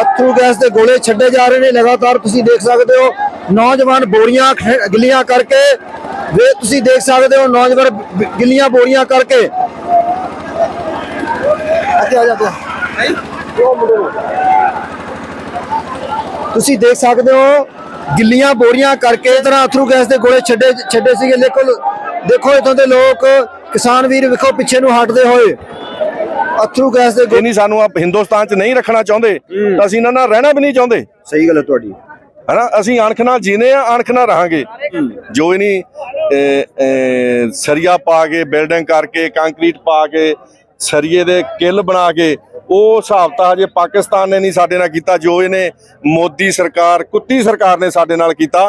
ਅਥਰੂ gas ਦੇ ਗੋਲੇ ਛੱਡੇ ਜਾ ਰਹੇ ਨੇ, ਲਗਾਤਾਰ ਤੁਸੀਂ ਦੇਖ ਸਕਦੇ ਹੋ, ਨੌਜਵਾਨ ਬੋਰੀਆਂ ਗਿੱਲੀਆਂ ਕਰਕੇ, ਵੇ ਤੁਸੀਂ ਦੇਖ ਸਕਦੇ ਹੋ, ਨੌਜਵਾਨ ਗਿੱਲੀਆਂ ਬੋਰੀਆਂ ਕਰਕੇ। ਅੱਗੇ ਆ ਜਾ ਤੁਸੀਂ ਦੇਖ ਸਕਦੇ ਹੋ, ਗਿੱਲੀਆਂ ਬੋਰੀਆਂ ਕਰਕੇ ਇਸ ਤਰ੍ਹਾਂ ਅਥਰੂ ਗੈਸ ਦੇ ਗੋਲੇ ਛੱਡੇ ਛੱਡੇ ਸੀਗੇ। ਲੇਕਿਨ ਦੇਖੋ ਇਥੋਂ ਦੇ ਲੋਕ, ਕਿਸਾਨ ਵੀਰ ਵੇਖੋ ਪਿੱਛੇ ਨੂੰ ਹਟਦੇ ਹੋਏ। ਅਥਰੂ ਗੈਸ ਦੇ ਜੇ ਨਹੀਂ ਸਾਨੂੰ ਆਪ ਹਿੰਦੁਸਤਾਨ 'ਚ ਨਹੀਂ ਰੱਖਣਾ ਚਾਹੁੰਦੇ ਤਾਂ ਅਸੀਂ ਇਹਨਾਂ ਨਾਲ ਰਹਿਣਾ ਵੀ ਨਹੀਂ ਚਾਹੁੰਦੇ। ਸਹੀ ਗੱਲ ਹੈ ਤੁਹਾਡੀ। ਹਨਾ? ਅਸੀਂ ਅਣਖ ਨਾਲ ਜੀਨੇ ਆ ਅਣਖ ਨਾਲ ਰਹਾਂਗੇ। ਜੋ ਇਹ ਨਹੀਂ ਸਰੀਆ ਪਾ ਕੇ ਬਿਲਡਿੰਗ ਕਰਕੇ ਕੰਕਰੀਟ ਪਾ ਕੇ ਸਰੀਏ ਦੇ ਕਿੱਲ ਬਣਾ ਕੇ ਉਹ ਹਿਸਾਬ ਤਾਂ ਹਜੇ ਪਾਕਿਸਤਾਨ ਨੇ ਨਹੀਂ ਸਾਡੇ ਨਾਲ ਕੀਤਾ ਜੋ ਇਹਨੇ ਮੋਦੀ ਸਰਕਾਰ ਕੁੱਤੀ ਸਰਕਾਰ ਨੇ ਸਾਡੇ ਨਾਲ ਕੀਤਾ।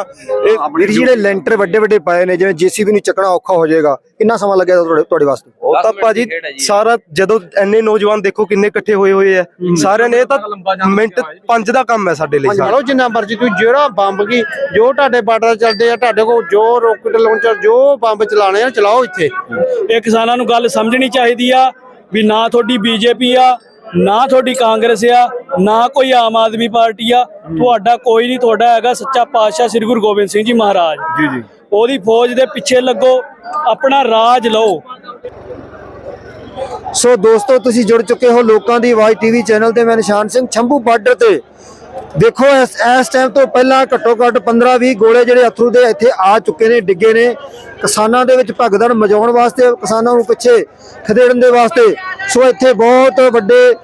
ਇਹ ਜਿਹੜੇ ਲੈਂਟਰ ਵੱਡੇ ਵੱਡੇ ਪਾਏ ਨੇ ਜਿਵੇਂ ਜੀਸੀਬੀ ਨੂੰ ਚੱਕਣਾ ਔਖਾ ਹੋ ਜਾਏਗਾ ਕਿੰਨਾ ਸਮਾਂ ਲੱਗੇਗਾ ਤੁਹਾਡੇ ਤੁਹਾਡੇ ਵਾਸਤੇ? ਉਹ ਤਾਂ ਭਾਜੀ ਸਾਰਾ ਜਦੋਂ ਐਨੇ ਨੌਜਵਾਨ ਦੇਖੋ ਕਿੰਨੇ ਇਕੱਠੇ ਹੋਏ ਹੋਏ ਆ। ਸਾਰਿਆਂ ਨੇ ਇਹ ਤਾਂ ਮਿੰਟ ਪੰਜ ਦਾ ਕੰਮ ਹੈ ਸਾਡੇ ਲਈ ਸਾਰਾ। ਜਿੰਨਾ ਮਰਜ਼ੀ ਤੁਸੀਂ ਜਿਹੜਾ ਬੰਬ ਕੀ ਜੋ ਤੁਹਾਡੇ ਬਾਰਡਰ ਚੱਲਦੇ ਆ ਤੁਹਾਡੇ ਕੋਲ ਜੋ ਰੋਕਟ ਲਾਂਚਰ ਜੋ ਬੰਬ ਚਲਾਣੇ ਆ ਚਲਾਓ ਇੱਥੇ। ਇਹ ਕਿਸਾਨਾਂ ਨੂੰ ਗੱਲ ਸਮਝਣੀ ਚਾਹੀਦੀ ਆ ਵੀ ਨਾ ਤੁਹਾਡੀ ਬੀਜੇਪੀ ਆ ਨਾ ਤੁਹਾਡੀ ਕਾਂਗਰਸ ਆ ਨਾ ਕੋਈ ਆਮ ਆਦਮੀ ਪਾਰਟੀ ਆ। ਤੁਹਾਡਾ ਕੋਈ ਨਹੀਂ ਤੁਹਾਡਾ ਹੈਗਾ ਸੱਚਾ ਪਾਤਸ਼ਾਹ ਸ੍ਰੀ ਗੁਰੂ ਗੋਬਿੰਦ ਸਿੰਘ ਜੀ ਮਹਾਰਾਜ। ਜੀ ਜੀ। ਉਹਦੀ ਫੌਜ ਦੇ ਪਿੱਛੇ ਲੱਗੋ ਆਪਣਾ ਰਾਜ ਲਓ। ਸੋ ਦੋਸਤੋ ਤੁਸੀਂ ਜੁੜ ਚੁੱਕੇ ਹੋ ਲੋਕਾਂ ਦੀ ਆਵਾਜ਼ ਟੀਵੀ ਚੈਨਲ ਤੇ। ਮੈਂ ਨਿਸ਼ਾਨ ਸਿੰਘ ਛੰਭੂ ਬਾਰਡਰ ਤੇ। ਦੇਖੋ, ਇਸ ਇਸ ਟਾਈਮ ਤੋਂ ਪਹਿਲਾਂ ਘੱਟੋ ਘੱਟ 15-20 ਗੋਲੇ ਜਿਹੜੇ ਅਥਰੂ ਦੇ ਇੱਥੇ ਆ ਚੁੱਕੇ ਨੇ, ਡਿੱਗੇ ਨੇ। ਕਿਸਾਨਾਂ ਦੇ ਵਿੱਚ ਭਗਦੜ ਮਜਾਉਣ ਵਾਸਤੇ, ਕਿਸਾਨਾਂ ਨੂੰ ਪਿੱਛੇ ਖਦੇੜਨ ਦੇ ਵਾਸਤੇ। ਸੋ ਇੱਥੇ ਬਹੁਤ ਵੱਡੇ,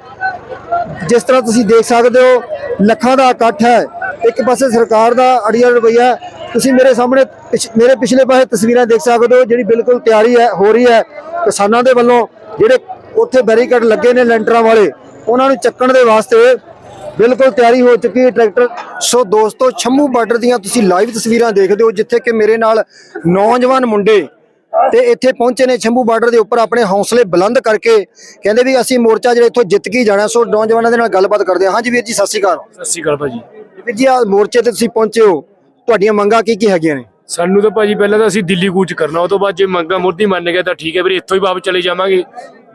ਜਿਸ ਤਰ੍ਹਾਂ ਤੁਸੀਂ ਦੇਖ ਸਕਦੇ ਹੋ, ਲੱਖਾਂ ਦਾ ਇਕੱਠ ਹੈ। ਇੱਕ ਪਾਸੇ ਸਰਕਾਰ ਦਾ ਅੜੀਅਲ ਰੁਪਈਆ ਤੁਸੀਂ ਮੇਰੇ ਸਾਹਮਣੇ ਪਿਛ- ਮੇਰੇ ਪਿਛਲੇ ਪਾਸੇ ਤਸਵੀਰਾਂ ਦੇਖ ਸਕਦੇ ਹੋ, ਜਿਹੜੀ ਬਿਲਕੁਲ ਤਿਆਰੀ ਹੈ, ਹੋ ਰਹੀ ਹੈ। ਕਿਸਾਨਾਂ ਦੇ ਵੱਲੋਂ ਜਿਹੜੇ ਉੱਥੇ ਬੈਰੀਕੇਡ ਲੱਗੇ ਨੇ ਲੈਂਟਰਾਂ ਵਾਲੇ, ਉਹਨਾਂ ਨੂੰ ਚੱਕਣ ਦੇ ਵਾਸਤੇ ਬਿਲਕੁਲ ਤਿਆਰੀ ਹੋ ਚੁੱਕੀ ਹੈ ਟਰੈਕਟਰ। ਸੋ ਦੋਸਤੋ ਛੰਮੂ ਬਾਰਡਰ ਦੀਆਂ ਤੁਸੀਂ ਲਾਈਵ ਤਸਵੀਰਾਂ ਦੇਖਦੇ ਹੋ ਜਿੱਥੇ ਕਿ ਮੇਰੇ ਨਾਲ ਨੌਜਵਾਨ ਮੁੰਡੇ ਤੇ ਇੱਥੇ ਪਹੁੰਚੇ ਨੇ ਸ਼ੰਭੂ ਬਾਰਡਰ ਦੇ ਉੱਪਰ ਆਪਣੇ ਹੌਸਲੇ ਬੁਲੰਦ ਕਰਕੇ। ਕਹਿੰਦੇ ਵੀ ਅਸੀਂ ਮੋਰਚਾ ਜਿਹੜਾ ਇੱਥੋਂ ਜਿੱਤ ਕੇ ਜਾਣਾ ਸੋ ਨੌਜਵਾਨਾਂ ਦੇ ਨਾਲ ਗੱਲਬਾਤ ਕਰਦੇ ਹਾਂ। ਹਾਂਜੀ ਵੀਰ ਜੀ ਸਤਿ ਸ਼੍ਰੀ ਅਕਾਲ। ਸਤਿ ਸ਼੍ਰੀ ਅਕਾਲ ਭਾਜੀ। ਵੀਰ ਜੀ ਆ ਮੋਰਚੇ ਤੇ ਤੁਸੀਂ ਪਹੁੰਚੇ ਹੋ ਤੁਹਾਡੀਆਂ ਮੰਗਾਂ ਕੀ ਕੀ ਹੈਗੀਆਂ ਨੇ? ਸਾਨੂੰ ਤਾਂ ਭਾਜੀ ਪਹਿਲਾਂ ਤਾਂ ਅਸੀਂ ਦਿੱਲੀ ਕੂਚ ਕਰਨਾ ਉਹ ਤੋਂ ਬਾਅਦ ਜੇ ਮੰਗਾ ਮੋਦੀ ਮੰਨ ਗਿਆ ਤਾਂ ਠੀਕ ਹੈ ਵੀਰੇ ਇੱਥੋਂ ਹੀ ਵਾਪਸ ਚਲੇ ਜਾਵਾਂਗੇ।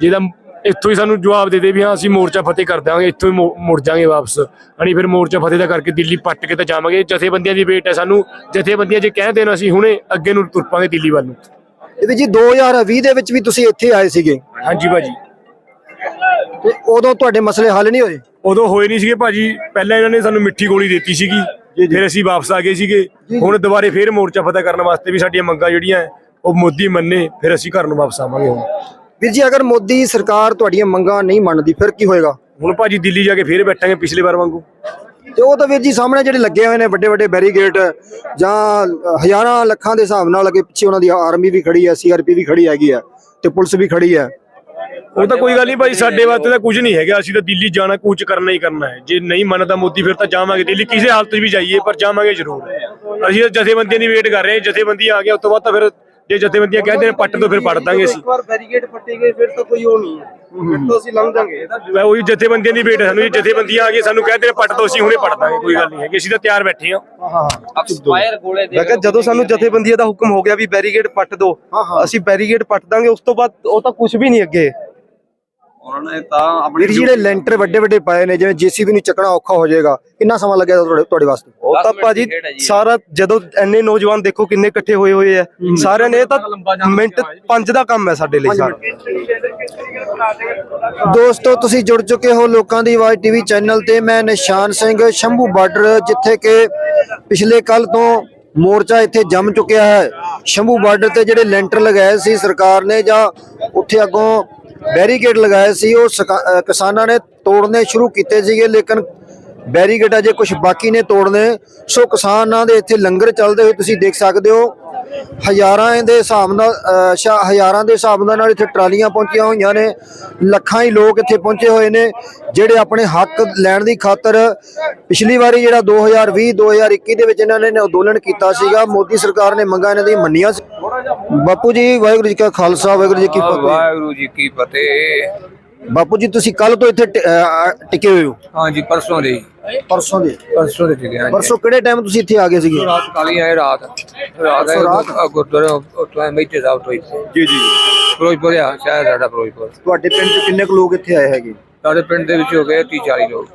ਜਿਹਦਾ ਇੱਥੋਂ ਹੀ ਸਾਨੂੰ ਜਵਾਬ ਦੇ ਦੇ ਵੀ ਹਾਂ ਅਸੀਂ ਮੋਰਚਾ ਫਤਿਹ ਕਰ ਦਾਂਗੇ ਇੱਥੋਂ ਹੀ ਮੁ- ਮੁੜ ਜਾਾਂਗੇ ਵਾਪਸ। ਅਣੀ ਫਿਰ ਮੋਰਚਾ ਫਤਿਹ ਦਾ ਕਰਕੇ ਦਿੱਲੀ ਪੱਟ ਕੇ ਤਾਂ ਜਾਵਾਂਗੇ। ਜਥੇਬੰਦੀਆਂ ਦੀ ਵੇਟ ਹੈ ਸਾਨੂੰ। ਜਥੇਬੰਦੀਆਂ ਜੇ ਕਹਿ ਦੇਣ ਅਸੀਂ ਹੁਣੇ ਅੱਗੇ ਨੂੰ ਤੁਰ ਪਾਂਗੇ ਦਿੱਲੀ ਵੱਲ ਨੂੰ। ਇਹ ਵੀਰ ਜੀ 2020 ਦੇ ਵਿੱਚ ਵੀ ਤੁਸੀਂ ਇੱਥੇ ਆਏ ਸੀਗੇ। ਹਾਂਜੀ ਭਾਜੀ। ਤੇ ਉਦੋਂ ਤੁਹਾਡੇ ਮਸਲੇ ਹੱਲ ਨਹੀਂ ਹੋਏ? ਉਦੋਂ ਹੋਏ ਨਹੀਂ ਸੀਗੇ ਭਾਜੀ। ਪਹਿਲਾਂ ਇਹਨਾਂ ਨੇ ਸਾਨੂੰ ਮਿੱਠੀ ਗੋਲੀ ਦਿੱਤੀ ਸੀਗੀ। ਫਿਰ ਅਸੀਂ ਵਾਪਸ ਆ ਗਏ ਸੀਗੇ। ਹੁਣ ਦੁਬਾਰੇ ਫੇਰ ਮੋਰਚਾ ਫਤਿਹ ਕਰਨ ਵਾਸਤੇ ਵੀ ਸਾਡੀਆਂ ਮੰਗਾਂ ਜਿਹੜੀਆਂ ਹੈ, ਉਹ ਮੋਦੀ ਮੰਨੇ ਫਿਰ ਅਸੀਂ ਘਰ ਨੂੰ ਵਾਪਸ ਆਵਾਂਗੇ ਹੁਣ। ਵੀਰ ਜੀ ਅਗਰ ਮੋਦੀ ਸਰਕਾਰ ਤੁਹਾਡੀਆਂ ਮੰਗਾਂ ਨਹੀਂ ਮੰਨਦੀ ਫਿਰ ਕੀ ਹੋਏਗਾ? ਹੁਣ ਭਾਜੀ ਦਿੱਲੀ ਜਾ ਕੇ ਫੇਰ ਬੈਠਾਂਗੇ ਪਿਛਲੇ ਵਾਰ ਵਾਂਗੂ। ਤੇ ਉਹ ਤਾਂ ਵੀਰ ਜੀ ਸਾਹਮਣੇ ਜਿਹੜੇ ਲੱਗੇ ਹੋਏ ਨੇ ਵੱਡੇ ਵੱਡੇ ਬੈਰੀਗੇਟ ਜਾਂ ਹਜ਼ਾਰਾਂ ਲੱਖਾਂ ਦੇ ਹਿਸਾਬ ਨਾਲ ਅੱਗੇ ਪਿੱਛੇ ਉਹਨਾਂ ਦੀ ਆਰਮੀ ਵੀ ਖੜੀ ਹੈ ਸੀਆਰਪੀ ਵੀ ਖੜੀ ਹੈਗੀ ਹੈ ਤੇ ਪੁਲਿਸ ਵੀ ਖੜੀ ਹੈ। ਉਹ ਤਾਂ ਕੋਈ ਗੱਲ ਨਹੀਂ ਭਾਈ ਸਾਡੇ ਵਾਸਤੇ ਤਾਂ ਕੁਝ ਨਹੀਂ ਹੈਗਾ। ਅਸੀਂ ਤਾਂ ਦਿੱਲੀ ਜਾਣਾ ਕੂਚ ਕਰਨਾ ਹੀ ਕਰਨਾ ਹੈ। ਜੇ ਨਹੀਂ ਮੰਨਦਾ ਮੋਦੀ ਫਿਰ ਤਾਂ ਜਾਵਾਂਗੇ। ਦਿੱਲੀ ਕਿਸੇ ਹਾਲਤ 'ਚ ਵੀ ਜਾਈਏ ਪਰ ਜਾਵਾਂਗੇ ਜ਼ਰੂਰ। ਅਸੀਂ ਤਾਂ ਜਥੇਬੰਦੀਆਂ ਦੀ ਵੇਟ ਕਰ ਰਹੇ ਹਾਂ। ਜਥੇਬੰਦੀ ਆ ਗਿਆ ਉਸ ਤੋਂ ਬਾਅਦ ਤਾਂ ਫਿਰ ਜੇ ਜਥੇਬੰਦੀਆਂ ਕਹਿੰਦੇ ਨੇ ਪੱਟ ਤੋਂ ਫਿਰ ਪੱਟ ਦਾਂਗੇ ਅਸੀਂ। ਵਾਰ ਬੈਰੀਕੇਡ ਪੱਟੀ ਗਈ ਫਿਰ ਤਾਂ ਕੋਈ ਉਹ ਨਹੀਂ ਹੈ। ਫਿਰ ਤਾਂ ਅਸੀਂ ਲੰਘ ਜਾਾਂਗੇ। ਮੈਂ ਉਹੀ ਜਥੇਬੰਦੀਆਂ ਦੀ ਵੇਟ ਹੈ ਸਾਨੂੰ ਜੇ ਜਥੇਬੰਦੀਆਂ ਆ ਗਈਆਂ ਸਾਨੂੰ ਕਹਿੰਦੇ ਨੇ ਪੱਟ ਤੋਂ ਅਸੀਂ ਹੁਣੇ ਪੱਟ ਦਾਂਗੇ ਕੋਈ ਗੱਲ ਨਹੀਂ ਹੈਗੀ ਅਸੀਂ ਤਾਂ ਤਿਆਰ ਬੈਠੇ ਹਾਂ। ਮੈਂ ਕਿਹਾ ਜਦੋਂ ਸਾਨੂੰ ਜਥੇਬੰਦੀਆਂ ਦਾ ਹੁਕਮ ਹੋ ਗਿਆ ਵੀ ਬੈਰੀਗੇਡ ਪੱਟ ਦੋ ਅਸੀਂ ਬੈਰੀਗੇਡ ਪੱਟ ਦਾਂਗੇ ਉਸ ਤੋਂ ਬਾਅਦ ਉਹ ਤਾਂ ਕੁਝ ਵੀ ਨਹੀਂ ਅੱਗੇ। ਉਹਨਾਂ ਨੇ ਤਾਂ ਆਪਣੀ ਵੀਰ ਜੀ ਜਿਹੜੇ ਲੈਂਟਰ ਵੱਡੇ ਵੱਡੇ ਪਾਏ ਨੇ ਜਿਵੇਂ ਜੀਸੀਬੀ ਨੂੰ ਚੱਕਣਾ ਔਖਾ ਹੋ ਜਾਏਗਾ ਕਿੰਨਾ ਸਮਾਂ ਲੱਗੇਗਾ ਤੁਹਾਡੇ ਤੁਹਾਡੇ ਵਾਸਤੇ? ਉਹ ਤਾਂ ਭਾਜੀ ਸਾਰਾ ਜਦੋਂ ਐਨੇ ਨੌਜਵਾਨ ਦੇਖੋ ਕਿੰਨੇ ਇਕੱਠੇ ਹੋਏ ਹੋਏ ਆ। ਸਾਰਿਆਂ ਨੇ ਇਹ ਤਾਂ ਮਿੰਟ ਪੰਜ ਦਾ ਕੰਮ ਹੈ ਸਾਡੇ ਲਈ ਸਾਰਾ। ਦੋਸਤੋ ਤੁਸੀਂ ਜੁੜ ਚੁੱਕੇ ਹੋ ਲੋਕਾਂ ਦੀ ਆਵਾਜ਼ ਟੀਵੀ ਚੈਨਲ ਤੇ। ਮੈਂ ਨਿਸ਼ਾਨ ਸਿੰਘ ਸ਼ੰਭੂ ਬਾਰਡਰ ਜਿੱਥੇ ਕਿ ਪਿਛਲੇ ਕੱਲ ਤੋਂ ਮੋਰਚਾ ਇੱਥੇ ਜੰਮ ਚੁੱਕਿਆ ਹੈ। ਸ਼ੰਭੂ ਬਾਰਡਰ ਤੇ ਜਿਹੜੇ ਲੈਂਟਰ ਲਗਾਏ ਸੀ ਸਰਕਾਰ ਨੇ ਜਾਂ ਉੱਥੇ ਅੱਗੋਂ ਬੈਰੀਕੇਡ ਲਗਾਏ ਸੀ ਉਹ ਸਕਾ- ਅਹ ਕਿਸਾਨਾਂ ਨੇ ਤੋੜਨੇ ਸ਼ੁਰੂ ਕੀਤੇ ਸੀਗੇ ਲੇਕਿਨ ਬੈਰੀਕੇਡ ਅਜੇ ਕੁਝ ਬਾਕੀ ਨੇ ਤੋੜਨੇ। ਸੋ ਕਿਸਾਨਾਂ ਦੇ ਇੱਥੇ ਲੰਗਰ ਚੱਲਦੇ ਹੋਏ ਤੁਸੀਂ ਦੇਖ ਸਕਦੇ ਹੋ। ਹਜ਼ਾਰਾਂ ਦੇ ਹਿਸਾਬ ਨਾਲ ਅਹ, ਹਜ਼ਾਰਾਂ ਦੇ ਹਿਸਾਬ ਨਾਲ ਇੱਥੇ ਟਰਾਲੀਆਂ ਪਹੁੰਚੀਆਂ ਹੋਈਆਂ ਨੇ। ਲੱਖਾਂ ਹੀ ਲੋਕ ਇੱਥੇ ਪਹੁੰਚੇ ਹੋਏ ਨੇ ਜਿਹੜੇ ਆਪਣੇ ਹੱਕ ਲੈਣ ਦੀ ਖਾਤਰ ਪਿਛਲੀ ਵਾਰੀ ਜਿਹੜਾ 2020 2021 ਦੇ ਵਿੱਚ ਇਹਨਾਂ ਨੇ ਅੰਦੋਲਨ ਕੀਤਾ ਸੀਗਾ। ਮੋਦੀ ਸਰਕਾਰ ਨੇ ਮੰਗਾਂ ਇਹਨਾਂ ਦੀ ਮੰਨੀਆਂ ਸੀ। ਬਾਪੂ ਜੀ ਵਾਹਿਗੁਰੂ ਜੀ ਕਾ ਖਾਲਸਾ ਵਾਹਿਗੁਰੂ ਜੀ ਕੀ ਫਤਿਹ। ਵਾਹਿਗੁਰੂ ਜੀ ਕੀ ਫਤਿਹ। ਬਾਪੂ ਜੀ ਤੁਸੀਂ ਕੱਲ ਤੋਂ ਇੱਥੇ ਟ- ਅਹ, ਟਿਕੇ ਹੋਏ ਹੋ? ਹਾਂਜੀ ਪਰਸੋਂ ਦੇ। ਪਰਸੋਂ ਦੇ? ਪਰਸੋਂ ਦੇ ਟਿਕੇ ਹਾਂ ਪਰਸੋਂ ਕਿਹੜੇ ਟਾਈਮ ਤੁਸੀਂ ਇੱਥੇ ਆ ਗਏ ਸੀਗੇ? ਰਾਤ ਕਾਲੀ ਆਏ ਰਾਤ। ਰਾਤ ਆਏ ਰਾਤ? ਗੁਰ- ਗੁਰਦੁਆਰੇ ਉੱਥੋਂ ਮੇਤੇ ਸਾਹਿਬ ਤੋਂ ਜੀ ਜੀ ਫਿਰੋਜ਼ਪੁਰ ਆ ਸ਼ਹਿਰ ਸਾਡਾ ਫਿਰੋਜ਼ਪੁਰ। ਤੁਹਾਡੇ ਪਿੰਡ 'ਚ ਕਿੰਨੇ ਕੁ ਲੋਕ ਇੱਥੇ ਆਏ ਹੈਗੇ? ਸਾਡੇ ਪਿੰਡ ਦੇ ਵਿੱਚ ਹੋ ਗਏ 30 40 ਲੋਕ।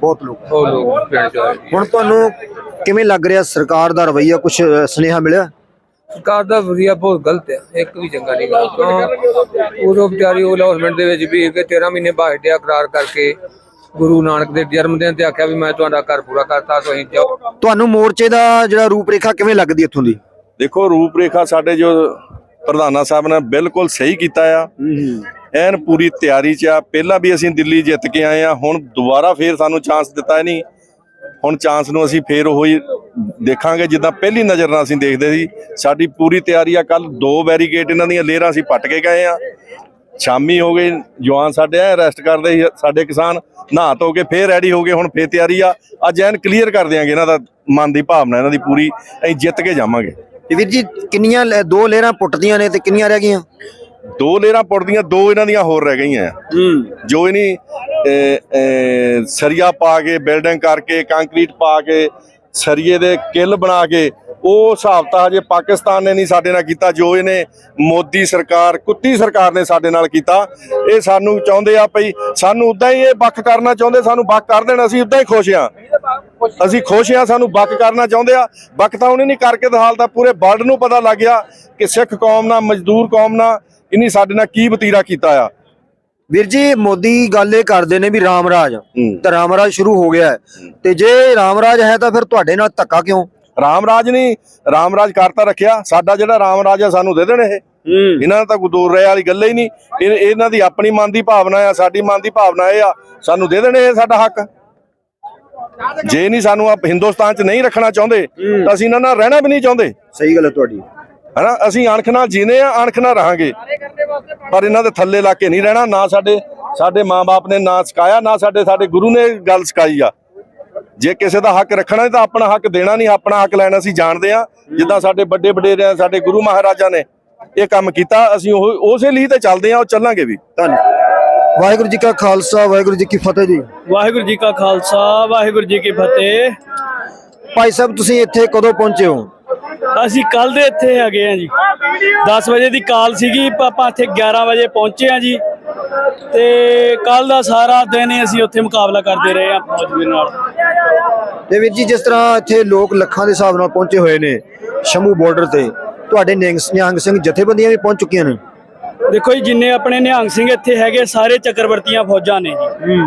ਬਹੁਤ ਲੋਕ। ਉਹ ਲੋਕ ਪਿੰਡ ਚ ਆਏ। ਜੀ। ਹੁਣ ਤੁਹਾਨੂੰ ਕਿਵੇਂ ਲੱਗ ਰਿਹਾ ਸਰਕਾਰ ਦਾ ਰਵਈਆ? ਕੁਝ ਸੁਨੇਹਾ ਮਿਲਿਆ? ਸਰਕਾਰ ਦਾ ਵਧੀਆ ਬਹੁਤ ਗਲਤ ਹੈ ਇੱਕ ਵੀ ਚੰਗਾ ਨਹੀਂ ਗਾ। ਉਦੋਂ ਵਿਚਾਰੀ ਉਹ ਲਾਹੌਰਮੈਂਟ ਦੇ ਵਿੱਚ ਵੀ ਕਿ 13 ਮਹੀਨੇ ਬਾਅਦ ਹਟਿਆ ਕਰਾਰ ਕਰਕੇ ਗੁਰੂ ਨਾਨਕ ਦੇ ਜਨਮ ਦਿਨ ਤੇ ਆਖਿਆ ਵੀ ਮੈਂ ਤੁਹਾਡਾ ਘਰ ਪੂਰਾ ਕਰਤਾ ਤੁਸੀਂ ਜਾਓ। ਤੁਹਾਨੂੰ ਮੋਰਚੇ ਦਾ ਜਿਹੜਾ ਰੂਪਰੇਖਾ ਕਿਵੇਂ ਲੱਗਦੀ ਇੱਥੋਂ ਦੀ? ਦੇਖੋ ਰੂਪਰੇਖਾ ਸਾਡੇ ਜੋ ਪ੍ਰਧਾਨਾ ਸਾਹਿਬ ਨੇ ਬਿਲਕੁਲ ਸਹੀ ਕੀਤਾ ਆ। ਐਨ ਪੂਰੀ ਤਿਆਰੀ 'ਚ ਆ। ਪਹਿਲਾਂ ਵੀ ਅਸੀਂ ਦਿੱਲੀ ਜਿੱਤ ਕੇ ਆਏ ਆ ਹੁਣ ਦੁਬਾਰਾ ਫੇਰ ਸਾਨੂੰ ਚਾਂਸ ਦਿੱਤਾ ਨਹੀਂ। ਹੁਣ ਚਾਂਸ ਨੂੰ ਅਸੀਂ ਫੇਰ ਉਹੀ ਦੇਖਾਂਗੇ ਜਿੱਦਾਂ ਪਹਿਲੀ ਨਜ਼ਰ ਨਾਲ ਅਸੀਂ ਦੇਖਦੇ ਸੀ ਸਾਡੀ ਪੂਰੀ ਤਿਆਰੀ ਆ ਕੱਲ ਦੋ ਬੈਰੀਕੇਡ ਇਹਨਾਂ ਦੀਆਂ ਲੇਅਰਾਂ ਅਸੀਂ ਪੱਟ ਕੇ ਗਏ ਆ। ਸ਼ਾਮੀ ਹੋ ਗਏ ਜਵਾਨ ਸਾਡੇ ਆ ਰੈਸਟ ਕਰਦੇ ਸੀ ਸਾਡੇ ਕਿਸਾਨ ਨਹਾ ਧੋ ਕੇ ਫੇਰ ਰੈਡੀ ਹੋ ਗਏ ਹੁਣ ਫੇਰ ਤਿਆਰੀ ਆ। ਅੱਜ ਐਨ ਕਲੀਅਰ ਕਰ ਦਿਆਂਗੇ ਇਹਨਾਂ ਦਾ ਮਨ ਦੀ ਭਾਵਨਾ ਇਹਨਾਂ ਦੀ ਪੂਰੀ ਅਸੀਂ ਜਿੱਤ ਕੇ ਜਾਵਾਂਗੇ। ਵੀਰ ਜੀ ਕਿੰਨੀਆਂ ਦੋ ਲੇਅਰਾਂ ਪੁੱਟਦੀਆਂ ਨੇ ਤੇ ਕਿੰਨੀਆਂ ਰਹਿ ਗਈਆਂ? ਦੋ ਲੇਅਰਾਂ ਪੁੱਟਦੀਆਂ ਦੋ ਇਹਨਾਂ ਦੀਆਂ ਹੋਰ ਰਹਿ ਗਈਆਂ। ਜੋ ਇਹਨੀ ਸਰੀਆ ਪਾ ਕੇ ਬਿਲਡਿੰਗ ਕਰਕੇ ਕੰਕਰੀਟ ਪਾ ਕੇ ਸਰੀਏ ਦੇ ਕਿੱਲ ਬਣਾ ਕੇ ਉਹ ਹਿਸਾਬ ਤਾਂ ਹਜੇ ਪਾਕਿਸਤਾਨ ਨੇ ਨਹੀਂ ਸਾਡੇ ਨਾਲ ਕੀਤਾ, ਜੋ ਇਹਨੇ ਮੋਦੀ ਸਰਕਾਰ, ਕੁੱਤੀ ਸਰਕਾਰ ਨੇ ਸਾਡੇ ਨਾਲ ਕੀਤਾ, ਇਹ ਸਾਨੂੰ ਚਾਹੁੰਦੇ ਆ ਭਈ ਸਾਨੂੰ ਉਦਾਂ ਹੀ ਇਹ ਵੱਖ ਕਰਨਾ ਚਾਹੁੰਦੇ, ਸਾਨੂੰ ਵੱਖ ਕਰ ਦੇਣ, ਅਸੀਂ ਉਦਾਂ ਹੀ ਖੁਸ਼ ਆ ਅਸੀਂ ਖੁਸ਼ ਆ ਸਾਨੂੰ ਵੱਖ ਕਰਨਾ ਚਾਹੁੰਦੇ ਆ। ਵੱਖ ਤਾਂ ਉਹਨੇ ਨਹੀਂ ਕਰਕੇ ਦਿਖਾਲਤਾ ਪੂਰੇ ਵਰਲਡ ਨੂੰ ਪਤਾ ਲੱਗ ਗਿਆ ਕਿ ਸਿੱਖ ਕੌਮ ਨਾਲ, ਮਜ਼ਦੂਰ ਕੌਮ ਨਾਲ ਇਨੀ ਸਾਡੇ ਨਾਲ ਕੀ ਵਤੀਰਾ ਕੀਤਾ ਆ। ਵੀਰ ਜੀ ਮੋਦੀ ਗੱਲ ਇਹ ਕਰਦੇ ਨੇ ਵੀ ਰਾਮ ਰਾਜ। ਤਾਂ ਰਾਮ ਰਾਜ ਸ਼ੁਰੂ ਹੋ ਗਿਆ ਤੇ ਜੇ ਰਾਮ ਰਾਜ ਹੈ ਤਾਂ ਫਿਰ ਤੁਹਾਡੇ ਨਾਲ ਧੱਕਾ ਕਿਉਂ? ਰਾਮ ਰਾਜ ਨਹੀਂ ਰਾਮ ਰਾਜ ਕਰਤਾ ਰੱਖਿਆ। ਸਾਡਾ ਜਿਹੜਾ ਰਾਮ ਰਾਜ ਆ ਸਾਨੂੰ ਦੇ ਦੇਣ ਇਹ। ਇਹਨਾਂ ਨਾਲ ਤਾਂ ਕੋਈ ਦੂਰ ਰਹਿ ਵਾਲੀ ਗੱਲ ਹੀ ਨਹੀਂ। ਇਹ- ਇਹਨਾਂ ਦੀ ਆਪਣੀ ਮਨ ਦੀ ਭਾਵਨਾ ਆ ਸਾਡੀ ਮਨ ਦੀ ਭਾਵਨਾ ਇਹ ਆ ਸਾਨੂੰ ਦੇ ਦੇਣ ਇਹ ਸਾਡਾ ਹੱਕ। ਜੇ ਨਹੀਂ ਸਾਨੂੰ ਆਪ ਹਿੰਦੁਸਤਾਨ 'ਚ ਨਹੀਂ ਰੱਖਣਾ ਚਾਹੁੰਦੇ ਤਾਂ ਅਸੀਂ ਇਹਨਾਂ ਨਾਲ ਰਹਿਣਾ ਵੀ ਨਹੀਂ ਚਾਹੁੰਦੇ। ਸਹੀ ਗੱਲ ਹੈ ਤੁਹਾਡੀ। ਹਨਾ? ਅਸੀਂ ਅਣਖ ਨਾਲ ਜੀਨੇ ਆ ਅਣਖ ਨਾਲ ਰਹਾਂਗੇ। ਪਰ ਇਹਨਾਂ ਦੇ ਥੱਲੇ ਲਾ ਕੇ ਨਹੀਂ ਰਹਿਣਾ ਨਾ ਸਾਡੇ ਸਾਡੇ ਮਾਪੇ ਨੇ ਨਾ ਸਿਖਾਇਆ ਨਾ ਸਾਡੇ ਸਾਡੇ ਗੁਰੂ ਨੇ ਗੱਲ ਸਿਖਾਈ ਆ। ਜੇ ਕਿਸੇ ਦਾ ਹੱਕ ਰੱਖਣਾ ਹੈ ਤਾਂ ਆਪਣਾ ਹੱਕ ਦੇਣਾ ਨਹੀਂ ਆਪਣਾ ਹੱਕ ਲੈਣਾ ਅਸੀਂ ਜਾਣਦੇ ਆ। ਜਿੱਦਾਂ ਸਾਡੇ ਵੱਡੇ ਵਡੇਰਿਆਂ ਸਾਡੇ ਗੁਰੂ ਮਹਾਰਾਜਾ ਨੇ ਇਹ ਕੰਮ ਕੀਤਾ ਅਸੀਂ ਉਹ ਉਸੇ ਲਈ ਤੇ ਚੱਲਦੇ ਆ ਉਹ ਚੱਲਾਂਗੇ ਵੀ। ਧੰਨਵਾਦ ਵਾਹਿਗੁਰੂ ਜੀ ਕਾ ਖਾਲਸਾ ਵਾਹਿਗੁਰੂ ਜੀ ਕੀ ਫਤਿਹ ਜੀ। ਵਾਹਿਗੁਰੂ ਜੀ ਕਾ ਖਾਲਸਾ ਵਾਹਿਗੁਰੂ ਜੀ ਕੀ ਫਤਿਹ। ਭਾਈ ਸਾਹਿਬ ਤੁਸੀਂ ਇੱਥੇ ਕਦੋਂ ਪਹੁੰਚੇ ਹੋ? ਅਸੀਂ ਕੱਲ ਦੇ ਇੱਥੇ ਹੈਗੇ ਆ ਜੀ। 10 ਵਜੇ ਦੀ ਕਾਲ ਸੀਗੀ ਆਪਾਂ ਇੱਥੇ 11 ਵਜੇ ਪਹੁੰਚੇ ਆ ਜੀ। ਤੇ ਕੱਲ ਦਾ ਸਾਰਾ ਦਿਨ ਅਸੀਂ ਉੱਥੇ ਮੁਕਾਬਲਾ ਕਰਦੇ ਰਹੇ ਆ ਫੌਜ ਦੇ ਨਾਲ। ਤੇ ਵੀਰ ਜੀ ਜਿਸ ਤਰ੍ਹਾਂ ਇੱਥੇ ਲੋਕ ਲੱਖਾਂ ਦੇ ਹਿਸਾਬ ਨਾਲ ਪਹੁੰਚੇ ਹੋਏ ਨੇ ਸ਼ੰਭੂ ਬਾਰਡਰ ਤੇ ਤੁਹਾਡੇ ਨਿਹੰਗ ਸਿੰਘ ਜਥੇਬੰਦੀਆਂ ਵੀ ਪਹੁੰਚ ਚੁੱਕੀਆਂ ਨੇ? ਦੇਖੋ ਜੀ ਜਿੰਨੇ ਆਪਣੇ ਨਿਹੰਗ ਸਿੰਘ ਇੱਥੇ ਹੈਗੇ ਸਾਰੇ ਚੱਕਰਵਰਤੀਆਂ ਫੌਜਾਂ ਨੇ ਜੀ।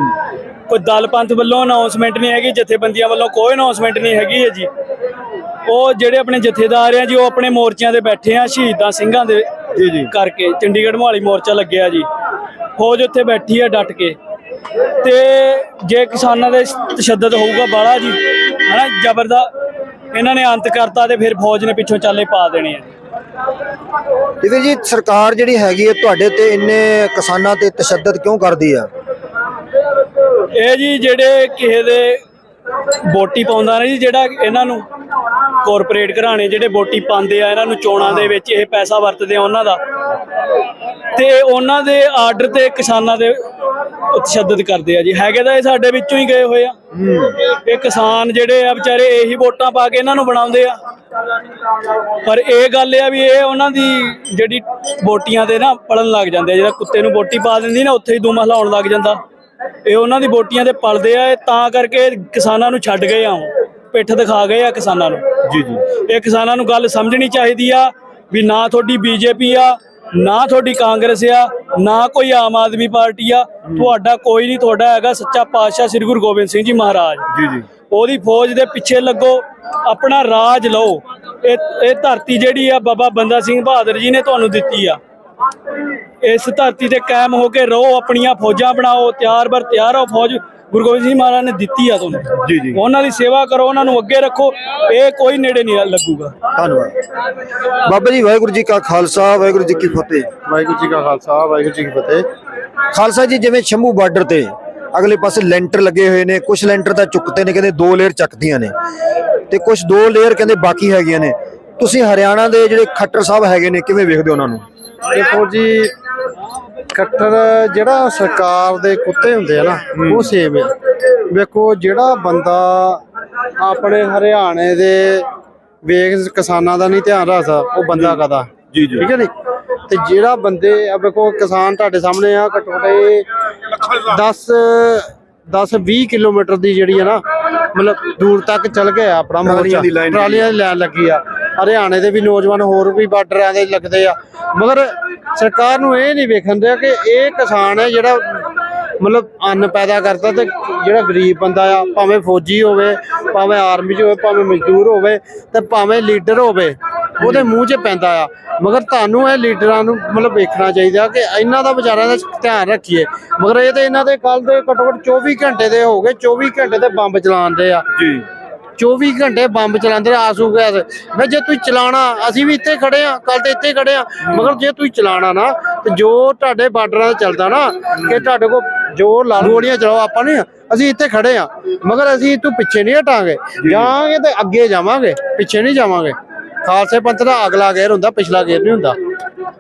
ਕੋਈ ਦਲ ਪੰਥ ਵੱਲੋਂ ਅਨਾਉਂਸਮੈਂਟ ਨਹੀਂ ਹੈਗੀ ਜਥੇਬੰਦੀਆਂ ਵੱਲੋਂ ਕੋਈ ਅਨਾਉਂਸਮੈਂਟ ਨਹੀਂ ਹੈਗੀ ਹੈ ਜੀ। ਉਹ ਜਿਹੜੇ ਆਪਣੇ ਜਥੇਦਾਰ ਆ ਜੀ ਉਹ ਆਪਣੇ ਮੋਰਚਿਆਂ ਦੇ ਬੈਠੇ ਆ ਸ਼ਹੀਦਾਂ ਸਿੰਘਾਂ ਦੇ ਜੀ ਜੀ। ਕਰਕੇ ਚੰਡੀਗੜ੍ਹ ਮੋਹਾਲੀ ਮੋਰਚਾ ਲੱਗਿਆ ਜੀ। ਫੌਜ ਉੱਥੇ ਬੈਠੀ ਆ ਡਟ ਕੇ। ਤੇ ਜੇ ਕਿਸਾਨਾਂ ਦੇ ਤਸ਼ੱਦਦ ਹੋਊਗਾ ਬਾਲਾ ਜੀ ਹਨਾ ਜ਼ਬਰਦਾ ਇਹਨਾਂ ਨੇ ਅੰਤ ਕਰਤਾ ਤੇ ਫਿਰ ਫੌਜ ਨੇ ਪਿੱਛੋਂ ਚਾਲੇ ਪਾ ਦੇਣੇ ਆ। ਤੇ ਵੀਰ ਜੀ ਸਰਕਾਰ ਜਿਹੜੀ ਹੈਗੀ ਹੈ ਤੁਹਾਡੇ ਤੇ ਇੰਨੇ ਕਿਸਾਨਾਂ ਤੇ ਤਸ਼ੱਦਦ ਕਿਉਂ ਕਰਦੀ ਆ? ਇਹ ਜੀ ਜਿਹੜੇ ਕਿਸੇ ਦੇ ਵੋਟੀ ਪਾਉਂਦਾ ਨੇ ਜੀ ਜਿਹੜਾ ਇਹਨਾਂ ਨੂੰ ਕਾਰਪੋਰੇਟ ਘਰਾਣੇ ਜਿਹੜੇ ਵੋਟੀ ਪਾਉਂਦੇ ਆ ਇਹਨਾਂ ਨੂੰ ਚੋਣਾਂ ਦੇ ਵਿੱਚ ਇਹ ਪੈਸਾ ਵਰਤਦੇ ਆ ਉਹਨਾਂ ਦਾ। ਤੇ ਉਹਨਾਂ ਦੇ ਆਰਡਰ ਤੇ ਕਿਸਾਨਾਂ ਦੇ ਤਸ਼ੱਦਦ ਕਰਦੇ ਆ ਜੀ। ਹੈਗੇ ਤਾਂ ਇਹ ਸਾਡੇ ਵਿੱਚੋਂ ਹੀ ਗਏ ਹੋਏ ਆ। ਇਹ ਕਿਸਾਨ ਜਿਹੜੇ ਆ ਵਿਚਾਰੇ ਇਹੀ ਵੋਟਾਂ ਪਾ ਕੇ ਇਹਨਾਂ ਨੂੰ ਬਣਾਉਂਦੇ ਆ। ਪਰ ਇਹ ਗੱਲ ਆ ਵੀ ਇਹ ਉਹਨਾਂ ਦੀ ਜਿਹੜੀ ਵੋਟੀਆਂ ਤੇ ਨਾ ਪਲਣ ਲੱਗ ਜਾਂਦੇ ਆ। ਜਿਹੜਾ ਕੁੱਤੇ ਨੂੰ ਵੋਟੀ ਪਾ ਦਿੰਦੀ ਨਾ ਉੱਥੇ ਹੀ ਦੂਮਾ ਹਿਲਾਉਣ ਲੱਗ ਜਾਂਦਾ। ਇਹ ਉਹਨਾਂ ਦੀ ਵੋਟੀਆਂ ਤੇ ਪਲਦੇ ਆ ਇਹ ਤਾਂ ਕਰਕੇ ਕਿਸਾਨਾਂ ਨੂੰ ਛੱਡ ਗਏ ਆ ਉਹ। ਪਿੱਠ ਦਿਖਾ ਗਏ ਆ ਕਿਸਾਨਾਂ ਨੂੰ। ਜੀ ਜੀ। ਇਹ ਕਿਸਾਨਾਂ ਨੂੰ ਗੱਲ ਸਮਝਣੀ ਚਾਹੀਦੀ ਆ ਵੀ ਨਾ ਤੁਹਾਡੀ ਬੀਜੇਪੀ ਆ ਨਾ ਤੁਹਾਡੀ ਕਾਂਗਰਸ ਆ ਨਾ ਕੋਈ ਆਮ ਆਦਮੀ ਪਾਰਟੀ ਆ। ਤੁਹਾਡਾ ਕੋਈ ਨਹੀਂ ਤੁਹਾਡਾ ਹੈਗਾ ਸੱਚਾ ਪਾਤਸ਼ਾਹ ਸ੍ਰੀ ਗੁਰੂ ਗੋਬਿੰਦ ਸਿੰਘ ਜੀ ਮਹਾਰਾਜ। ਜੀ ਜੀ। ਉਹਦੀ ਫੌਜ ਦੇ ਪਿੱਛੇ ਲੱਗੋ ਆਪਣਾ ਰਾਜ ਲਓ। ਇਹ ਇਹ ਧਰਤੀ ਜਿਹੜੀ ਆ ਬਾਬਾ ਬੰਦਾ ਸਿੰਘ ਬਹਾਦਰ ਜੀ ਨੇ ਤੁਹਾਨੂੰ ਦਿੱਤੀ ਆ। ਇਸ ਧਰਤੀ ਤੇ ਕਾਇਮ ਹੋ ਕੇ ਰਹੋ ਆਪਣੀਆਂ ਫੌਜਾਂ ਬਣਾਓ ਤਿਆਰ ਬਰ ਤਿਆਰ ਹੋ ਫੌਜ। ਗੁਰੂ ਗੋਬਿੰਦ ਸਿੰਘ ਮਹਾਰਾਜ ਨੇ ਦਿੱਤੀ ਆ ਤੁਹਾਨੂੰ। ਜੀ ਜੀ। ਉਹਨਾਂ ਦੀ ਸੇਵਾ ਕਰੋ ਉਹਨਾਂ ਨੂੰ ਅੱਗੇ ਰੱਖੋ। ਇਹ ਕੋਈ ਨੇੜੇ ਨਹੀਂ ਲੱਗੂਗਾ। ਧੰਨਵਾਦ। ਬਾਬਾ ਜੀ ਵਾਹਿਗੁਰੂ ਜੀ ਕਾ ਖਾਲਸਾ ਵਾਹਿਗੁਰੂ ਜੀ ਕੀ ਫਤਿਹ। ਵਾਹਿਗੁਰੂ ਜੀ ਕਾ ਖਾਲਸਾ ਵਾਹਿਗੁਰੂ ਜੀ ਕੀ ਫਤਿਹ। ਖਾਲਸਾ ਜੀ ਜਿਵੇਂ ਸ਼ੰਭੂ ਬਾਰਡਰ ਤੇ ਅਗਲੇ ਪਾਸੇ ਲੈਂਟਰ ਲੱਗੇ ਹੋਏ ਨੇ ਕੁਝ ਲੈਂਟਰ ਤਾਂ ਚੁੱਕਤੇ ਨੇ ਕਹਿੰਦੇ ਦੋ ਲੇਅਰ ਚੱਕਦੀਆਂ ਨੇ। ਤੇ ਕੁਝ ਦੋ ਲੇਅਰ ਕਹਿੰਦੇ ਬਾਕੀ ਹੈਗੀਆਂ ਨੇ। ਤੁਸੀਂ ਹਰਿਆਣਾ ਦੇ ਜਿਹੜੇ ਖੱਟਰ ਸਾਹਿਬ ਹੈਗੇ ਨੇ ਕਿਵੇਂ ਵੇਖਦੇ ਹੋ ਉਹਨਾਂ ਨੂੰ? ਦੇਖੋ ਜੀ ਖੱਟਰ ਜਿਹੜਾ ਸਰਕਾਰ ਦੇ ਕੁੱਤੇ ਹੁੰਦੇ ਆ ਨਾ ਉਹ ਸੇਮ ਆ। ਵੇਖੋ ਜਿਹੜਾ ਬੰਦਾ ਆਪਣੇ ਹਰਿਆਣੇ ਦੇ ਵੇਖ ਕਿਸਾਨਾਂ ਦਾ ਨਹੀਂ ਧਿਆਨ ਰੱਖਦਾ ਉਹ ਬੰਦਾ ਕਦਾ ਜੀ ਜੀ। ਠੀਕ ਹੈ ਨੀ ਤੇ ਜਿਹੜਾ ਬੰਦੇ ਆ ਵੇਖੋ ਕਿਸਾਨ ਤੁਹਾਡੇ ਸਾਹਮਣੇ ਆ ਘੱਟੋ ਘੱਟ ਇਹ 10 10 20 ਕਿਲੋਮੀਟਰ ਦੀ ਜਿਹੜੀ ਹੈ ਨਾ ਮਤਲਬ ਦੂਰ ਤੱਕ ਚੱਲ ਗਿਆ ਆਪਣਾ ਮੋਰਚਾ। ਟਰਾਲੀਆਂ ਦੀ ਲਾਈਨ ਲੱਗੀ ਆ। ਹਰਿਆਣੇ ਦੇ ਵੀ ਨੌਜਵਾਨ ਹੋਰ ਵੀ ਬਾਰਡਰਾਂ ਦੇ ਲੱਗਦੇ ਆ। ਮਗਰ ਸਰਕਾਰ ਨੂੰ ਇਹ ਨਹੀਂ ਵੇਖਣ ਦਿਆ ਕਿ ਇਹ ਕਿਸਾਨ ਹੈ ਜਿਹੜਾ ਮਤਲਬ ਅੰਨ ਪੈਦਾ ਕਰਦਾ ਤੇ ਜਿਹੜਾ ਗਰੀਬ ਬੰਦਾ ਆ, ਭਾਵੇਂ ਫੌਜੀ ਹੋਵੇ, ਭਾਵੇਂ ਆਰਮੀ 'ਚ ਹੋਵੇ, ਭਾਵੇਂ ਮਜ਼ਦੂਰ ਹੋਵੇ ਤੇ ਭਾਵੇਂ ਲੀਡਰ ਹੋਵੇ, ਉਹਦੇ ਮੂੰਹ 'ਚ ਪੈਂਦਾ ਆ। ਮਗਰ ਤੁਹਾਨੂੰ ਇਹ ਲੀਡਰਾਂ ਨੂੰ ਮਤਲਬ ਵੇਖਣਾ ਚਾਹੀਦਾ ਕਿ ਇਹਨਾਂ ਦਾ ਵਿਚਾਰਿਆਂ ਦਾ ਧਿਆਨ ਰੱਖੀਏ। ਮਗਰ ਇਹ ਤੇ ਇਹਨਾਂ ਦੇ ਕੱਲ ਦੇ ਘੱਟੋ ਘੱਟ 24 ਘੰਟੇ ਦੇ ਹੋ ਗਏ 24 ਘੰਟੇ ਤੇ ਬੰਬ ਚਲਾਉਂਦੇ ਆ। ਜੀ। 24 ਘੰਟੇ ਬੰਬ ਚਲਾਉਂਦੇ ਰਹੇ ਆਸੂ ਗੈਸ। ਮੈਂ ਜੇ ਤੁਸੀਂ ਚਲਾਣਾ ਅਸੀਂ ਵੀ ਇੱਥੇ ਖੜੇ ਆ ਕੱਲ ਤੇ ਇੱਥੇ ਖੜੇ ਆ ਮਗਰ ਜੇ ਤੁਸੀਂ ਚਲਾਣਾ ਨਾ ਤੇ ਜੋ ਤੁਹਾਡੇ ਬਾਰਡਰਾਂ ਤੇ ਚੱਲਦਾ ਨਾ ਕਿ ਤੁਹਾਡੇ ਕੋਲ ਜੋ ਲਾ ਗੋਲੀਆਂ ਚਲਾਓ ਆਪਾਂ ਨਹੀਂ ਅਸੀਂ ਇੱਥੇ ਖੜੇ ਆ ਮਗਰ ਅਸੀਂ ਤੂੰ ਪਿੱਛੇ ਨਹੀਂ ਹਟਾਂਗੇ। ਜਾਵਾਂਗੇ ਤੇ ਅੱਗੇ ਜਾਵਾਂਗੇ ਪਿੱਛੇ ਨਹੀਂ ਜਾਵਾਂਗੇ। ਖਾਲਸੇ ਪੰਥ ਦਾ ਅਗਲਾ ਗੇਰ ਹੁੰਦਾ ਪਿਛਲਾ ਗੇਰ ਨਹੀਂ ਹੁੰਦਾ।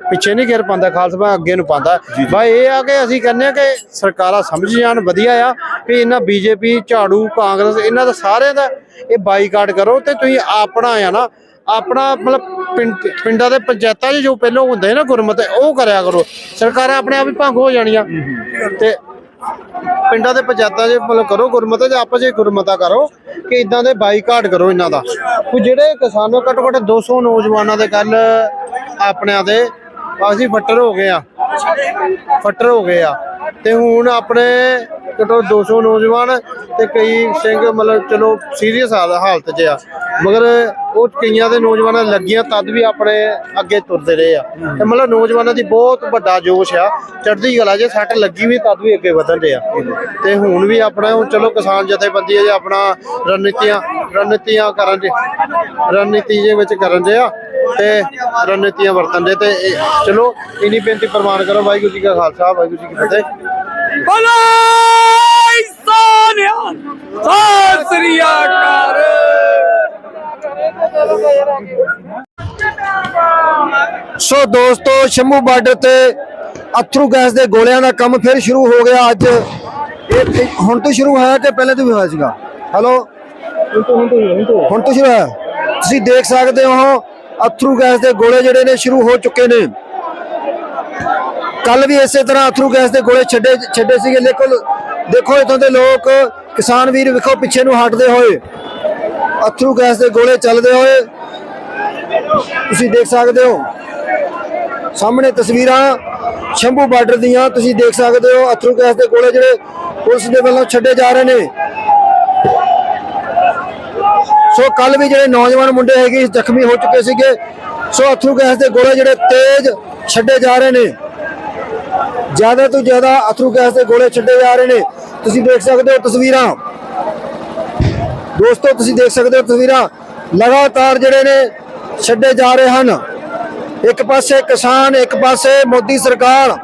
ਪਿੱਛੇ ਨਹੀਂ ਗੇਰ ਪਾਉਂਦਾ ਖਾਲਸਾ ਅੱਗੇ ਨੂੰ ਪਾਉਂਦਾ। ਬਾਈ ਇਹ ਆ ਕਿ ਅਸੀਂ ਕਹਿੰਦੇ ਆ ਕਿ ਸਰਕਾਰਾਂ ਸਮਝ ਜਾਣ ਵਧੀਆ ਆ ਕਿ ਇਹਨਾਂ ਬੀਜੇਪੀ ਝਾੜੂ ਕਾਂਗਰਸ ਇਹਨਾਂ ਦਾ ਸਾਰਿਆਂ ਦਾ ਇਹ ਬਾਈਕਾਟ ਕਰੋ ਤੇ ਤੁਸੀਂ ਆਪਣਾ ਆ ਨਾ ਆਪਣਾ ਮਤਲਬ ਪਿੰਡ- ਪਿੰਡਾਂ ਦੇ ਪੰਚਾਇਤਾਂ 'ਚ ਜੋ ਪਹਿਲਾਂ ਹੁੰਦੇ ਨਾ ਗੁਰਮਤ ਉਹ ਕਰਿਆ ਕਰੋ। ਸਰਕਾਰਾਂ ਆਪਣੇ ਆਪ ਹੀ ਭੰਗ ਹੋ ਜਾਣੀਆਂ। ਤੇ ਪਿੰਡਾਂ ਦੇ ਪੰਚਾਇਤਾਂ 'ਚ ਮਤਲਬ ਕਰੋ ਗੁਰਮਤ ਚ ਆਪਸ ਵਿੱਚ ਗੁਰਮਤਾ ਕਰੋ ਕਿ ਇਦਾਂ ਦੇ ਬਾਈਕਾਟ ਕਰੋ ਇਹਨਾਂ ਦਾ। ਕੋਈ ਜਿਹੜੇ ਕਿਸਾਨੋਂ ਘੱਟੋ ਘੱਟ 200 ਨੌਜਵਾਨਾਂ ਦੇ ਕੱਲ ਆਪਣਿਆਂ ਦੇ ਅਸੀਂ ਫੱਟਰ ਹੋ ਗਏ ਆ। ਫੱਟਰ ਹੋ ਗਏ ਆ। ਤੇ ਹੁਣ ਆਪਣੇ ਘੱਟੋ 200 ਨੌਜਵਾਨ ਤੇ ਕਈ ਸਿੰਘ ਮਤਲਬ ਚਲੋ ਸੀਰੀਅਸ ਹਾਲਤ 'ਚ ਆ ਮਗਰ ਉਹ ਕਈਆਂ ਦੇ ਨੌਜਵਾਨਾਂ ਲੱਗੀਆਂ, ਤਦ ਵੀ ਆਪਣੇ ਅੱਗੇ ਤੁਰਦੇ ਰਹੇ ਆ। ਤੇ ਮਤਲਬ ਨੌਜਵਾਨਾਂ ਦੀ ਬਹੁਤ ਵੱਡਾ ਜੋਸ਼ ਆ। ਚੜ੍ਹਦੀ ਕਲਾ ਜੇ ਸੱਟ ਲੱਗੀ ਵੀ, ਤਦ ਵੀ ਅੱਗੇ ਵਧਣ ਦੇ ਆ। ਤੇ ਹੁਣ ਵੀ ਆਪਣਾ, ਹੁਣ ਚਲੋ ਕਿਸਾਨ ਜਥੇਬੰਦੀ ਜੇ ਆਪਣਾ ਰਣਨੀਤੀਆਂ ਰਣਨੀਤੀਆਂ ਕਰਨ ਦੇ, ਰਣਨੀਤੀ ਦੇ ਵਿੱਚ ਕਰਨ ਦੇ ਆ। ਤੇ ਰਣਨੀਤੀਆਂ ਵਰਤਨ ਦੇ ਤੇ ਇਹ- ਚਲੋ ਇਨੀ ਬੇਨਤੀ ਪ੍ਰਮਾਣ ਕਰੋ ਵਾਹਿਗੁਰੂ ਜੀ ਕਾ ਖਾਲਸਾ ਵਾਹਿਗੁਰੂ ਜੀ ਕੀ ਫਤਿਹ। ਬੋਲੇ ਸੋਨਿਆ ਸਤਿ ਸ੍ਰੀ ਅਕਾਲ। ਸੋ ਦੋਸਤੋ ਸ਼ੰਭੂ ਬਾਰਡਰ ਤੇ ਅਥਰੂ ਗੈਸ ਦੇ ਗੋਲਿਆਂ ਦਾ ਕੰਮ ਫਿਰ ਸ਼ੁਰੂ ਹੋ ਗਿਆ ਅੱਜ। ਇਹ ਹੁਣ ਤੋਂ ਸ਼ੁਰੂ ਹੋਇਆ ਕਿ ਪਹਿਲੇ ਤੋਂ ਵੀ ਹੋਇਆ ਸੀਗਾ? ਹੈਲੋ ਹੁਣ ਤੋਂ ਸ਼ੁਰੂ ਹੋਇਆ। ਤੁਸੀਂ ਦੇਖ ਸਕਦੇ ਹੋ ਅਥਰੂ ਗੈਸ ਦੇ ਗੋਲੇ ਜਿਹੜੇ ਨੇ ਸ਼ੁਰੂ ਹੋ ਚੁੱਕੇ ਨੇ। ਕੱਲ ਵੀ ਇਸੇ ਤਰ੍ਹਾਂ ਅਥਰੂ ਗੈਸ ਦੇ ਗੋਲੇ ਛੱਡੇ ਛੱਡੇ ਸੀਗੇ। ਲੇਕਿਨ ਦੇਖੋ ਇਥੋਂ ਦੇ ਲੋਕ, ਕਿਸਾਨ ਵੀਰ ਵੇਖੋ ਪਿੱਛੇ ਨੂੰ ਹਟਦੇ ਹੋਏ। ਅਥਰੂ ਗੈਸ ਦੇ ਗੋਲੇ ਚੱਲਦੇ ਹੋਏ। ਤੁਸੀਂ ਦੇਖ ਸਕਦੇ ਹੋ, ਸਾਹਮਣੇ ਤਸਵੀਰਾਂ ਸ਼ੰਭੂ ਬਾਰਡਰ ਦੀਆਂ। ਤੁਸੀਂ ਦੇਖ ਸਕਦੇ ਹੋ ਅਥਰੂ ਗੈਸ ਦੇ ਗੋਲੇ ਜਿਹੜੇ ਪੁਲਿਸ ਦੇ ਵੱਲੋਂ ਛੱਡੇ ਜਾ ਰਹੇ ਨੇ। ਸੋ ਕੱਲ ਵੀ ਜਿਹੜੇ ਨੌਜਵਾਨ ਮੁੰਡੇ ਹੈਗੇ ਜ਼ਖਮੀ ਹੋ ਚੁੱਕੇ ਸੀਗੇ। ਸੋ ਅਥਰੂ ਗੈਸ ਦੇ ਗੋਲੇ ਜਿਹੜੇ ਤੇਜ਼ ਛੱਡੇ ਜਾ ਰਹੇ ਨੇ। ਜ਼ਿਆਦਾ ਤੋਂ ਜ਼ਿਆਦਾ ਅਥਰੂ ਗੈਸ ਦੇ ਗੋਲੇ ਛੱਡੇ ਜਾ ਰਹੇ ਨੇ। ਤੁਸੀਂ ਦੇਖ ਸਕਦੇ ਹੋ ਤਸਵੀਰਾਂ। ਦੋਸਤੋ, ਤੁਸੀਂ ਦੇਖ ਸਕਦੇ ਹੋ ਤਸਵੀਰਾਂ। ਲਗਾਤਾਰ ਜਿਹੜੇ ਨੇ ਛੱਡੇ ਜਾ ਰਹੇ ਹਨ। ਇੱਕ ਪਾਸੇ ਕਿਸਾਨ, ਇੱਕ ਪਾਸੇ ਮੋਦੀ ਸਰਕਾਰ,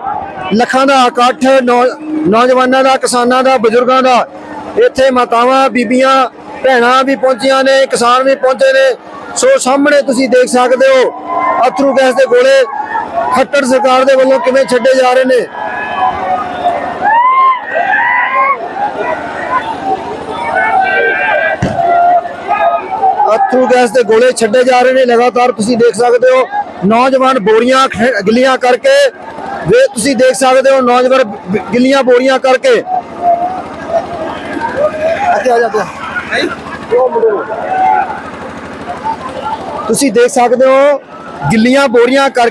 ਲੱਖਾਂ ਦਾ ਇਕੱਠ, ਨੌ- ਨੌਜਵਾਨਾਂ ਦਾ, ਕਿਸਾਨਾਂ ਦਾ, ਬਜ਼ੁਰਗਾਂ ਦਾ। ਇੱਥੇ ਮਾਤਾਵਾਂ, ਬੀਬੀਆਂ ਭੈਣਾਂ ਵੀ ਪਹੁੰਚੀਆਂ ਨੇ, ਕਿਸਾਨ ਵੀ ਪਹੁੰਚੇ ਨੇ। ਸੋ ਸਾਹਮਣੇ ਤੁਸੀਂ ਦੇਖ ਸਕਦੇ ਹੋ, ਅਥਰੂ ਗੈਸ ਦੇ ਗੋਲੇ ਖੱਟੜ ਸਰਕਾਰ ਦੇ ਵੱਲੋਂ ਕਿਵੇਂ ਛੱਡੇ ਜਾ ਰਹੇ ਨੇ। ਅਥਰੂ ਗੈਸ ਦੇ ਗੋਲੇ ਛੱਡੇ ਜਾ ਰਹੇ ਨੇ, ਲਗਾਤਾਰ ਤੁਸੀਂ ਦੇਖ ਸਕਦੇ ਹੋ, ਨੌਜਵਾਨ ਬੋਰੀਆਂ ਗਿੱਲੀਆਂ ਕਰਕੇ, ਵੇ ਤੁਸੀਂ ਦੇਖ ਸਕਦੇ ਹੋ, ਨੌਜਵਾਨ ਗਿੱਲੀਆਂ ਬੋਰੀਆਂ ਕਰਕੇ। ਅੱਗੇ ਆ ਜਾ ਤੁਸੀਂ ਦੇਖ ਸਕਦੇ ਹੋ ਗਿੱਲੀਆਂ ਬੋਰੀਆਂ ਕਰਕੇ